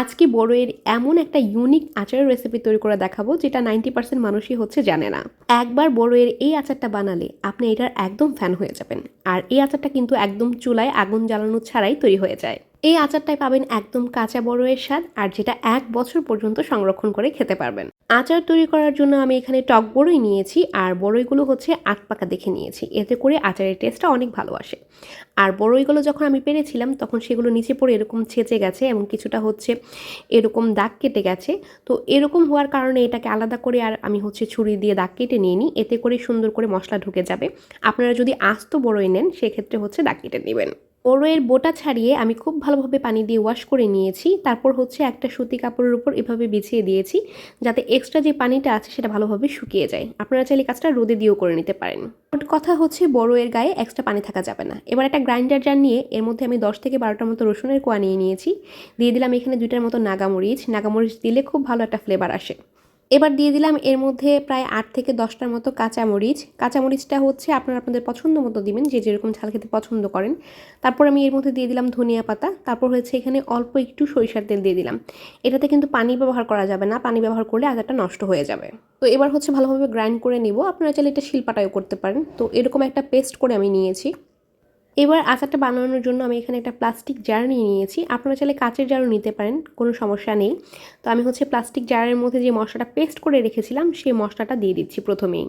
আজকে বড়োয়ের এমন একটা ইউনিক আচারের রেসিপি তৈরি করে দেখাবো, যেটা নাইনটি পার্সেন্ট মানুষই হচ্ছে জানে না। একবার বড়োয়ের এই আচারটা বানালে আপনি এটার একদম ফ্যান হয়ে যাবেন। আর এই আচারটা কিন্তু একদম চুলায় আগুন জ্বালানো ছাড়াই তৈরি হয়ে যায়। এই আচারটাই পাবেন একদম কাঁচা বড়োয়ের স্বাদ আর যেটা এক বছর পর্যন্ত সংরক্ষণ করে খেতে পারবেন। আচার তৈরি করার জন্য আমি এখানে টক বড়ই নিয়েছি আর বড়ইগুলো হচ্ছে আট পাকা দেখে নিয়েছি। এতে করে আচারের টেস্টটা অনেক ভালো আসে। আর বড়ইগুলো যখন আমি পেরেছিলাম তখন সেগুলো নিচে পড়ে এরকম ছেঁচে গেছে এবং কিছুটা হচ্ছে এরকম দাগ কেটে গেছে। তো এরকম হওয়ার কারণে এটাকে আলাদা করে আর আমি হচ্ছে ছুরি দিয়ে দাগ কেটে নিয়ে নিই। এতে করে সুন্দর করে মশলা ঢুকে যাবে। আপনারা যদি আস্ত বড়ই নেন সেক্ষেত্রে হচ্ছে দাগ কেটে নেবেন। বড়ইয়ের বোটা ছাড়িয়ে আমি খুব ভালোভাবে পানি দিয়ে ওয়াশ করে নিয়েছি। তারপর হচ্ছে একটা সুতি কাপড়ের উপর এভাবে বিছিয়ে দিয়েছি, যাতে এক্সট্রা যে পানিটা আছে সেটা ভালোভাবে শুকিয়ে যায়। আপনারা চাইলে কাজটা রোদে দিয়েও করে নিতে পারেন। মোট কথা হচ্ছে বড়ইয়ের গায়ে এক্সট্রা পানি থাকা যাবে না। এবার একটা গ্রাইন্ডার জার নিয়ে এর মধ্যে আমি দশ থেকে বারোটার মতো রসুনের কোয়া নিয়ে নিয়েছি। দিয়ে দিলাম এখানে দুইটার মতো নাগামরিচ নাগামরিচ দিলে খুব ভালো একটা ফ্লেভার আসে। এবার দিয়ে দিলাম এর মধ্যে প্রায় আট থেকে দশটার মতো কাঁচামরিচ। কাঁচামরিচটা হচ্ছে আপনারা আপনাদের পছন্দ মতো দিবেন, যে যেরকম ঝাল খেতে পছন্দ করেন। তারপর আমি এর মধ্যে দিয়ে দিলাম ধনিয়া পাতা, তারপর হচ্ছে এখানে অল্প একটু সরিষার তেল দিয়ে দিলাম। এটাতে কিন্তু পানি ব্যবহার করা যাবে না, পানি ব্যবহার করলে আচারটা নষ্ট হয়ে যাবে। তো এবার হচ্ছে ভালোভাবে গ্রাইন্ড করে নিব। আপনারা চাইলে এটা শিলপাটাও করতে পারেন। তো এরকম একটা পেস্ট করে আমি নিয়েছি। এবার আচারটা বানানোর জন্য আমি এখানে একটা প্লাস্টিক জার নিয়ে নিয়েছি। আপনারা চাইলে কাঁচের জারও নিতে পারেন, কোনো সমস্যা নেই। তো আমি হচ্ছে প্লাস্টিক জারের মধ্যে যে মশলাটা পেস্ট করে রেখেছিলাম, সেই মশলাটা দিয়ে দিচ্ছি প্রথমেই।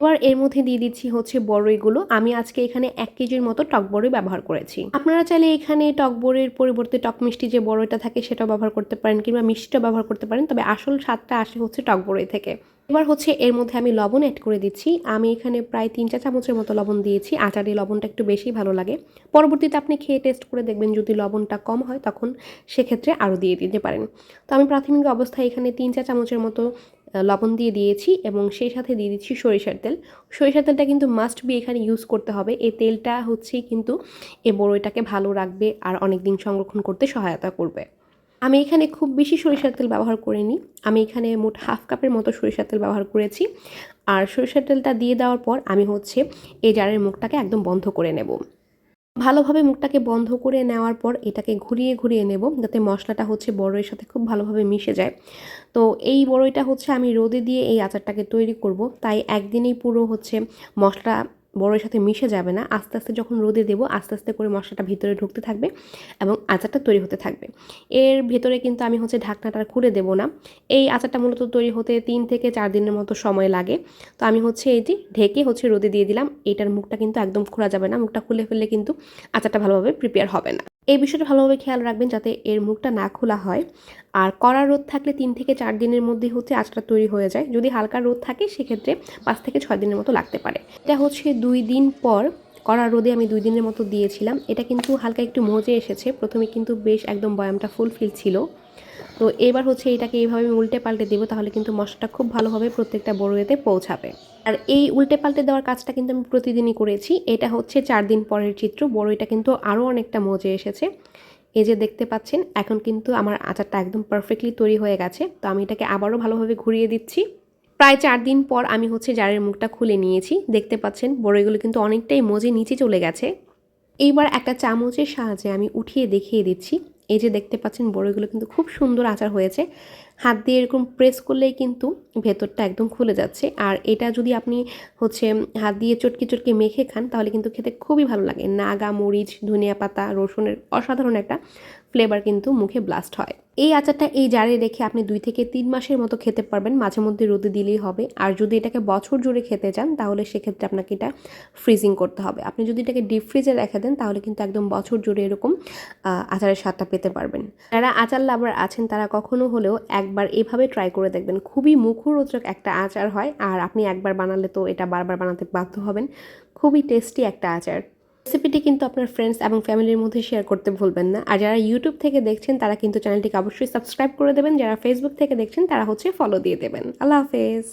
এবার এর মধ্যে দিয়ে দিচ্ছি হচ্ছে বড়ইগুলো। আমি আজকে এখানে এক কেজির মতো টক বড়ই ব্যবহার করেছি। আপনারা চাইলে এখানে টক বড়ির পরিবর্তে টক মিষ্টি যে বড়ইটা থাকে, সেটাও ব্যবহার করতে পারেন কিংবা মিষ্টিটাও ব্যবহার করতে পারেন। তবে আসল স্বাদটা আসে হচ্ছে টক বড়ই থেকে। এবার হচ্ছে এর মধ্যে আমি লবণ অ্যাড করে দিচ্ছি। আমি এখানে প্রায় তিন চা চামচের মতো লবণ দিয়েছি। আচারে লবণটা একটু বেশি ভালো লাগে। পরবর্তীতে আপনি খেয়ে টেস্ট করে দেখবেন, যদি লবণটা কম হয়, তখন সেক্ষেত্রে আরও দিয়ে দিতে পারেন। তো আমি প্রাথমিক অবস্থায় এখানে তিন চা চামচের মতো লবণ দিয়ে দিয়েছি এবং সেই সাথে দিয়ে দিচ্ছি সরিষার তেল। সরিষার তেলটা কিন্তু মাস্ট বি এখানে ইউজ করতে হবে। এই তেলটা হচ্ছে কিন্তু এ বড়ইটাকে ভালো রাখবে আর অনেক দিন সংরক্ষণ করতে সহায়তা করবে। আমি এখানে খুব বেশি সরিষার তেল ব্যবহার করিনি। আমি এখানে মোট হাফ কাপের মতো সরিষার তেল ব্যবহার করেছি। আর সরিষার তেলটা দিয়ে দেওয়ার পর আমি হচ্ছে এই জারের মুখটাকে একদম বন্ধ করে নেব। ভালোভাবে মুখটাকে বন্ধ করে নেওয়ার পর এটাকে ঘুরিয়ে ঘুরিয়ে নেব যাতে মশলাটা হচ্ছে বড়ইয়ের সাথে খুব ভালোভাবে মিশে যায়। তো এই বড়ইটা হচ্ছে আমি রোদে দিয়ে এই আচারটাকে তৈরি করব। তাই একদিনেই পুরো হচ্ছে মশলা বড়ের সাথে মিশে যাবে না, আস্তে আস্তে যখন রোদে দেবো, আস্তে আস্তে করে মশলাটা ভিতরে ঢুকতে থাকবে এবং আচারটা তৈরি হতে থাকবে। এর ভেতরে কিন্তু আমি হচ্ছে ঢাকনাটা খুলে দেবো না। এই আচারটা মূলত তৈরি হতে তিন থেকে চার দিনের মতো সময় লাগে। তো আমি হচ্ছে যে ঢেকে হচ্ছে রোদে দিয়ে দিলাম, এটার মুখটা কিন্তু একদম খোলা যাবে না, মুখটা খুলে ফেললে কিন্তু আচারটা ভালোভাবে প্রিপেয়ার হবে না। এই বিষয়টা ভালোভাবে খেয়াল রাখবেন যাতে এর মুখটা না খোলা হয়। আর কড়া রোদ থাকলে তিন থেকে চার দিনের মধ্যে হচ্ছে আচারটা তৈরি হয়ে যায়। যদি হালকা রোদ থাকে, সেক্ষেত্রে পাঁচ থেকে ছয় দিনের মতো লাগতে পারে। এটা হচ্ছে দুই দিন পর কড়া রোদে আমি দুই দিনের মতো দিয়েছিলাম। এটা কিন্তু হালকা একটু মজে এসেছে। প্রথমে কিন্তু বেশ একদম বয়ামটা ফুলফিল ছিল। তো এবার হচ্ছে এটাকে এইভাবে উল্টে পাল্টে দেবো, তাহলে কিন্তু মশলাটা খুব ভালোভাবে প্রত্যেকটা বড়োয়েতে পৌঁছাবে। আর এই উল্টে পাল্টে দেওয়ার কাজটা কিন্তু আমি প্রতিদিনই করেছি। এটা হচ্ছে চার দিন পরের চিত্র বড়ইটা কিন্তু আরও অনেকটা মজে এসেছে। এই যে দেখতে পাচ্ছেন, এখন কিন্তু আমার আচারটা একদম পারফেক্টলি তৈরি হয়ে গেছে। তো আমি এটাকে আবারও ভালোভাবে ঘুরিয়ে দিচ্ছি। প্রায় চার দিন পর আমি হচ্ছে জারের মুখটা খুলে নিয়েছি। দেখতে পাচ্ছেন বড়ইগুলো কিন্তু অনেকটাই মজে নিচে চলে গেছে। এইবার একটা চামচের সাহায্যে আমি উঠিয়ে দেখিয়ে দিচ্ছি। এই যে দেখতে পাচ্ছেন বড়িগুলো কিন্তু খুব সুন্দর আচার হয়েছে। হাত দিয়ে এরকম প্রেস করলেই কিন্তু ভেতরটা একদম খুলে যাচ্ছে। আর এটা যদি আপনি হচ্ছে হাত দিয়ে চটকে চটকে মেখে খান, তাহলে কিন্তু খেতে খুবই ভালো লাগে। নাগা মরিচ, ধনিয়া পাতা, রসুনের অসাধারণ একটা ফ্লেভার কিন্তু মুখে ব্লাস্ট হয়। এই আচারটা এই জারে রেখে আপনি দুই থেকে তিন মাসের মতো খেতে পারবেন। মাঝে মধ্যে রোদে দিলেই হবে। আর যদি এটাকে বছর জুড়ে খেতে চান, তাহলে সেক্ষেত্রে আপনাকে এটা ফ্রিজিং করতে হবে। আপনি যদি এটাকে ডিপ ফ্রিজে রেখে দেন, তাহলে কিন্তু একদম বছর জুড়ে এরকম আচারের স্বাদটা পেতে পারবেন। যারা আচার লাভার আছেন, তারা কখনো হলেও একবার এভাবে ট্রাই করে দেখবেন। খুবই মুখরোচক একটা আচার হয়। আর আপনি একবার বানালে তো এটা বারবার বানাতে বাধ্য হবেন। খুবই টেস্টি একটা আচার। রেসিপিটি কিন্তু আপনার ফ্রেন্ডস এবং ফ্যামিলির মধ্যে শেয়ার করতে ভুলবেন না। আর যারা ইউটিউব থেকে দেখছেন, তারা কিন্তু চ্যানেলটিকে অবশ্যই সাবস্ক্রাইব করে দেবেন। যারা ফেসবুক থেকে দেখছেন, তারা হচ্ছে ফলো দিয়ে দেবেন। আল্লাহ হাফেজ।